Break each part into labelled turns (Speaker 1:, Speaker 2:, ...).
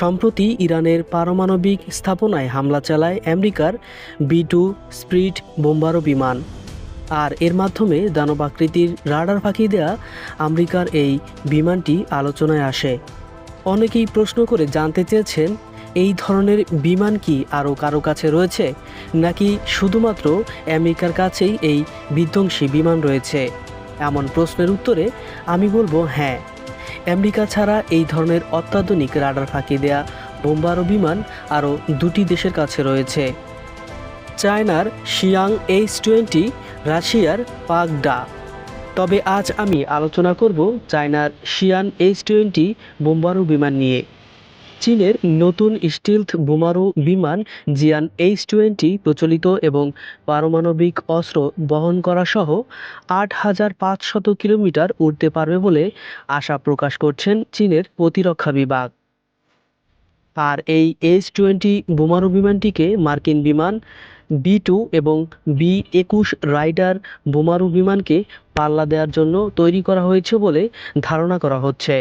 Speaker 1: সম্প্রতি ইরানের পারমাণবিক স্থাপনায় হামলা চালায় আমেরিকার বি টু স্প্রিট বোম্বারো বিমান। আর এর মাধ্যমে দানবাকৃতির রাডার ফাঁকি দেয়া আমেরিকার এই বিমানটি আলোচনায় আসে। অনেকেই প্রশ্ন করে জানতে চেয়েছেন, এই ধরনের বিমান কি আরও কারও কাছে রয়েছে, নাকি শুধুমাত্র আমেরিকার কাছেই এই বিধ্বংসী বিমান রয়েছে? এমন প্রশ্নের উত্তরে আমি বলব হ্যাঁ। আমেরিকা ছাড়া এই ধরনের অত্যাধুনিক রাডার ফাঁকি দেয়া বোম্বারো বিমান আরও দুটি দেশের কাছে রয়েছে। চায়নার শিয়াং এইচ টোয়েন্টি রাশিয়ার পাকডা তবে আজ আমি আলোচনা করব চায়নার শিয়ান এইচ টোয়েন্টি বোম্বারু বিমান নিয়ে। চীনের নতুন স্টিলথ বোমারু বিমান জিয়ান এইচ টোয়েন্টি প্রচলিত এবং পারমাণবিক অস্ত্র বহন করা সহ আট হাজার পাঁচশত কিলোমিটার উড়তে পারবে বলে আশা প্রকাশ করছেন চীনের প্রতিরক্ষা বিভাগ। আর এই এইচ টোয়েন্টি বোমারু বিমানটিকে মার্কিন বিমান বি টু এবং বি একুশ রাইডার বোমারু বিমানকে পাল্লা দেওয়ার জন্য তৈরি করা হয়েছে বলে ধারণা করা হচ্ছে।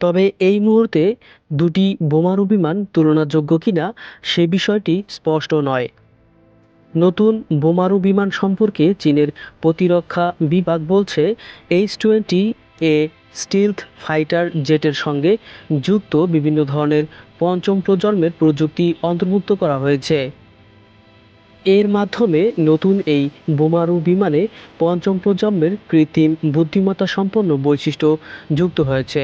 Speaker 1: তবে এই মুহূর্তে দুটি বোমারু বিমান তুলনাযোগ্য কিনা সে বিষয়টি স্পষ্ট নয়। নতুন বোমারু বিমান সম্পর্কে চীনের প্রতিরক্ষা বিভাগ বলছে, H twenty A stealth fighter জেটের সঙ্গে যুক্ত বিভিন্ন ধরনের পঞ্চম প্রজন্মের প্রযুক্তি অন্তর্ভুক্ত করা হয়েছে। এর মাধ্যমে নতুন এই বোমারু বিমানে পঞ্চম প্রজন্মের কৃত্রিম বুদ্ধিমত্তা সম্পন্ন বৈশিষ্ট্য যুক্ত হয়েছে।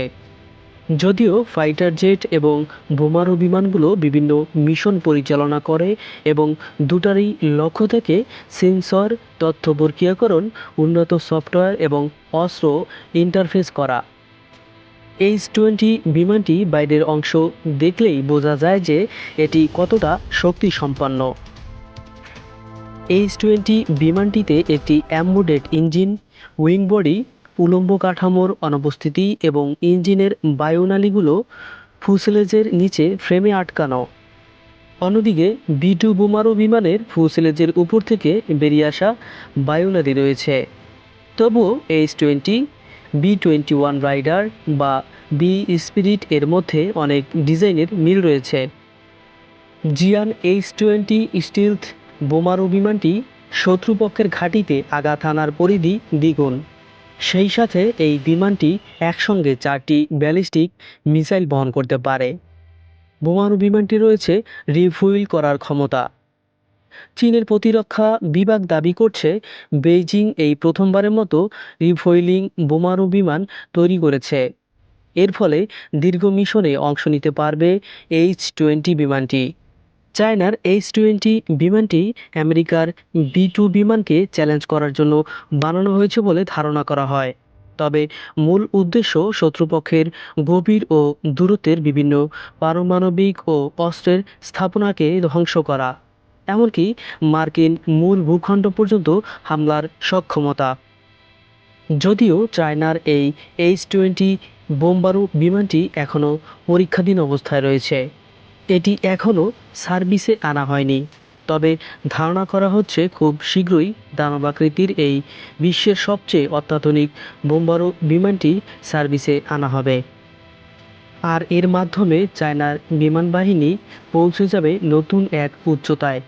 Speaker 1: যদিও ফাইটার জেট এবং বোমারু বিমানগুলো বিভিন্ন মিশন পরিচালনা করে এবং দুটারই লক্ষ্য থেকে সেন্সর, তথ্য প্রক্রিয়াকরণ উন্নত সফটওয়্যার এবং অস্ত্র ইন্টারফেস করা। এইচ টোয়েন্টি বিমানটি বাইরের অংশ দেখলেই বোঝা যায় যে এটি কতটা শক্তি সম্পন্ন এইচ টোয়েন্টি বিমানটিতে একটি অ্যাম্বুডেড ইঞ্জিন, উইং বডি উলম্ব কাঠামোর অনুপস্থিতি এবং ইঞ্জিনের বায়ুনালীগুলো ফুসেলেজের নিচে ফ্রেমে আটকানো। অন্যদিকে বি টু বোমারু বিমানের ফুসেলেজের উপর থেকে বেরিয়ে আসা বায়ুনালী রয়েছে। তবুও H twenty, B twenty one raider বা বি স্পিরিট এর মধ্যে অনেক ডিজাইনের মিল রয়েছে। জিয়ান এইচ টোয়েন্টি স্টিলথ বোমারু বিমানটি শত্রুপক্ষের ঘাঁটিতে আঘাত হানার পরিধি দ্বিগুণ। সেই সাথে এই বিমানটি একসঙ্গে চারটি ব্যালিস্টিক মিসাইল বহন করতে পারে। বোমারু বিমানটি রয়েছে রিফুইল করার ক্ষমতা। চীনের প্রতিরক্ষা বিভাগ দাবি করছে, বেইজিং এই প্রথমবারের মতো রিফুইলিং বোমারু বিমান তৈরি করেছে। এর ফলে দীর্ঘ মিশনে অংশ নিতে পারবে এইচ টোয়েন্টি বিমানটি। চায়নার এইচ টোয়েন্টি বিমানটি আমেরিকার বি টু বিমানকে চ্যালেঞ্জ করার জন্য বানানো হয়েছে বলে ধারণা করা হয়। তবে মূল উদ্দেশ্য শত্রুপক্ষের গভীর ও দূরত্বের বিভিন্ন পারমাণবিক ও অস্ত্রের স্থাপনাকে ধ্বংস করা। এমনকি মার্কিন মূল ভূখণ্ড পর্যন্ত হামলার সক্ষমতা। যদিও চায়নার এই এইচ টোয়েন্টি বোম্বারু বিমানটি এখনও পরীক্ষাধীন অবস্থায় রয়েছে। এটি এখনও সার্ভিসে আনা হয়নি। তবে ধারণা করা হচ্ছে খুব শীঘ্রই দানবাকৃতির এই বিশ্বের সবচেয়ে অত্যাধুনিক বোম্বারু বিমানটি সার্ভিসে আনা হবে। আর এর মাধ্যমে চায়নার বিমান বাহিনী পৌঁছে যাবে নতুন এক উচ্চতায়।